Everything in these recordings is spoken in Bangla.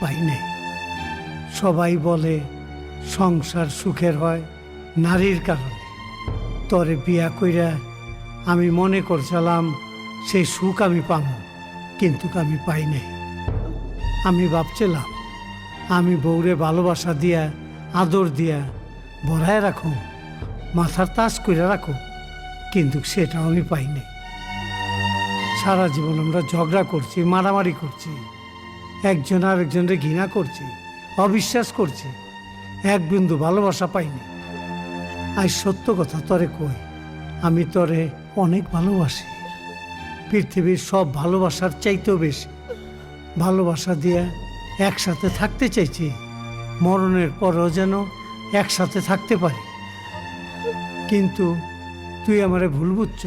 পাই নাই সবাই বলে, সংসার সুখের হয় নারীর কারণে। তরে বিয়া কইরা আমি মনে করছিলাম, সেই সুখ আমি পাব, কিন্তু আমি পাই নাই আমি ভাবছিলাম, আমি বউরে ভালোবাসা দিয়া, আদর দিয়া বড়ায় রাখো মাথার তাস করে রাখো কিন্তু সেটাও আমি পাই নাই সারা জীবন আমরা ঝগড়া করছি, মারামারি করছি। একজন আরেকজনকে ঘৃণা করছে, অবিশ্বাস করছে, এক বিন্দু ভালোবাসা পাইনি। আজ সত্য কথা তরে কই, আমি তরে অনেক ভালোবাসি। পৃথিবীর সব ভালোবাসার চাইতেও বেশি। ভালোবাসা দিয়ে একসাথে থাকতে চাইছি, মরণের পরও যেন একসাথে থাকতে পারি। কিন্তু তুই আমারে ভুল বুঝছ,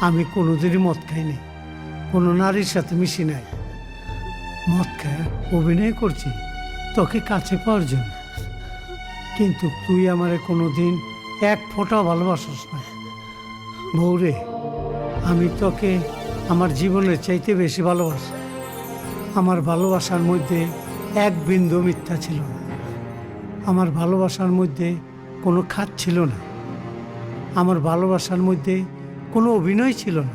আমি কোনোদিনই মদ খাইনি, কোনো নারীর সাথে মিশি নাই। মদ খায় অভিনয় করছি, তোকে কাছে পাওয়ার জন্য। কিন্তু তুই আমারে কোনোদিন এক ফোঁটা ভালোবাসস না। বৌরে আমি তোকে আমার জীবনের চাইতে বেশি ভালোবাসি। আমার ভালোবাসার মধ্যে এক বিন্দু মিথ্যা ছিল না। আমার ভালোবাসার মধ্যে কোনো খাত ছিল না। আমার ভালোবাসার মধ্যে কোনো অভিনয় ছিল না।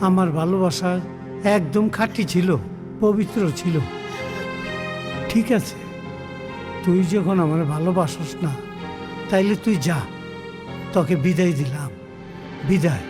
আমার ভালোবাসা একদম খাঁটি ছিল। পবিত্র ছিল। ঠিক আছে, তুই যখন আমার ভালোবাসস না, তাইলে তুই যা, তোকে বিদায় দিলাম। বিদায়।